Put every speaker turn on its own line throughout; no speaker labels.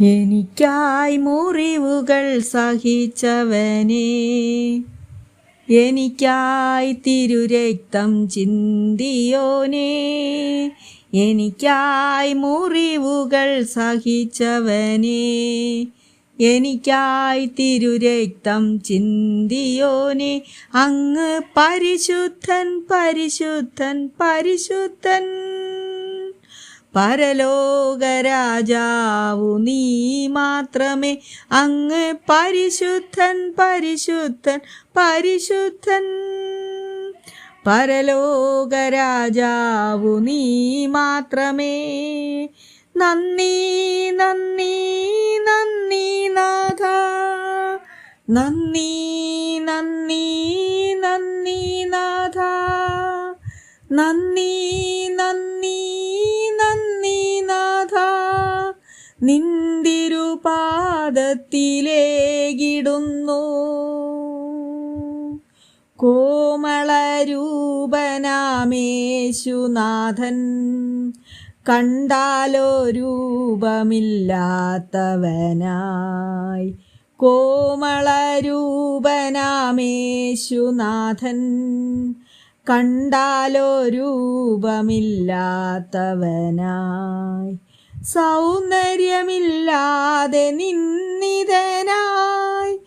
എനിക്കായി മുറിവുകൾ സഹിച്ചവനേ. എനിക്കായി തിരുരക്തം ചിന്തിയോനേ. എനിക്കായി മുറിവുകൾ സഹിച്ചവനേ. എനിക്കായി തിരുരക്തം ചിന്തിയോനെ. അങ്ങ് പരിശുദ്ധൻ പരിശുദ്ധൻ പരിശുദ്ധൻ. പരലോകരാജാവു നീ മാത്രമേ അങ്ങ് പരിശുദ്ധൻ പരിശുദ്ധൻ പരിശുദ്ധൻ. പരലോകരാജാവു നീ മാത്രമേ. നന്ദി നന്ദി നന്ദി നാഥ. നന്ദി നന്ദി നന്ദി നാഥ. നന്ദി നിന്തിരുപാദത്തിലേകിടുന്നു. കോമളരൂപനാമേശുനാഥൻ കണ്ടാലോ രൂപമില്ലാത്തവനായി കോമളരൂപനാമേശുനാഥൻ കണ്ടാലോ രൂപമില്ലാത്തവനായി സൗന്ദര്യമില്ലാതെ നിന്നിതനായി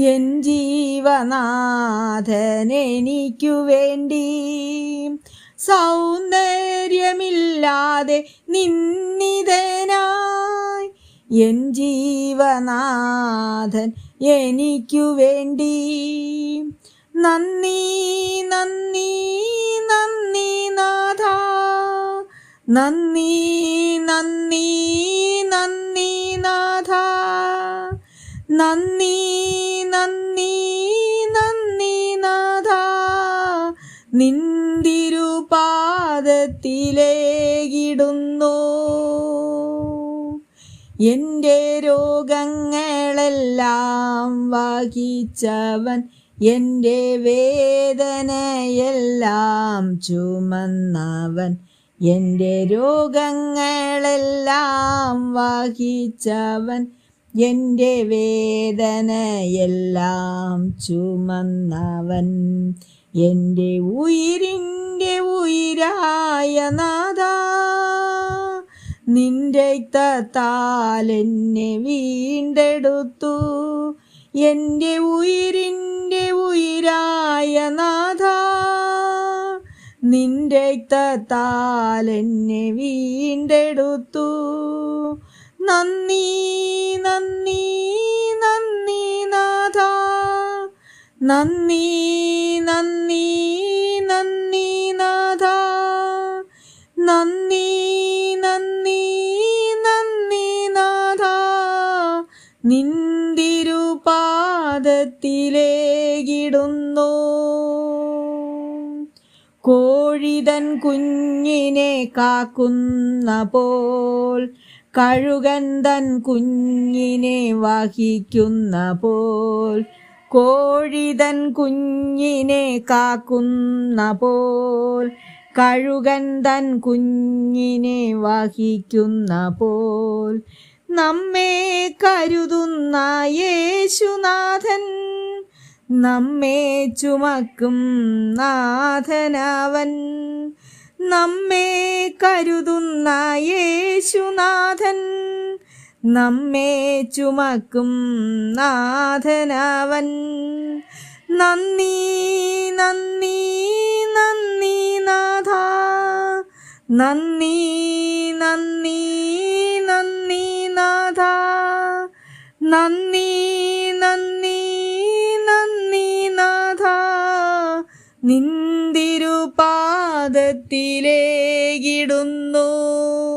എൻ ജീവനാഥൻ എനിക്കു വേണ്ടി. സൗന്ദര്യമില്ലാതെ നിന്നിതനായി എൻ ജീവനാഥൻ എനിക്കു വേണ്ടി. നന്ദി നന്ദി നന്ദി. നന്ദി നന്ദി നന്ദി നാഥ. നന്ദി നന്ദി നന്ദി നാഥ. നിന്തിരുപാദത്തിലേകിടുന്നു. എന്റെ രോഗങ്ങളെല്ലാം വഹിച്ചവൻ എന്റെ വേദനയെല്ലാം ചുമന്നവൻ. എന്റെ രോഗങ്ങളെല്ലാം വഹിച്ചവൻ എന്റെ വേദനയെല്ലാം ചുമന്നവൻ. എന്റെ ഉയിരിന്റെ ഉയിരായ നാഥ നിന്റെ താൽ എന്നെ വീണ്ടെടുത്തു. എന്റെ ഉയിരിന്റെ ഉയിരായ നിന്റെ രക്തത്താൽ എന്നെ വീണ്ടെടുത്തു. നന്ദി നന്ദി നന്ദി നാഥ. നന്ദി നന്ദി നന്ദി നാഥ. നന്ദി നന്ദി നന്ദി നാഥ. നിന്തിരുപാദത്തിലേകിടുന്നു കോഴിതൻ കുഞ്ഞിനെ കാക്കുന്ന പോൽ കഴുകൻ തൻ കുഞ്ഞിനെ വഹിക്കുന്ന പോൽ കോഴിതൻ കുഞ്ഞിനെ കാക്കുന്ന പോൽ കഴുകൻ തൻ കുഞ്ഞിനെ വഹിക്കുന്ന പോൽ. നമ്മെ കരുതുന്ന യേശുനാഥൻ നമ്മെ ചുമക്കും നാഥനവൻ. നമ്മെ കരുതുന്ന യേശുനാഥൻ. നമ്മെ ചുമക്കും നാഥനവൻ. നന്ദി നന്ദി നന്ദി നാഥ. നന്ദി നന്ദി നന്ദി നാഥ. നന്ദി നിന്തിരുപാദത്തിലേകിടുന്നു.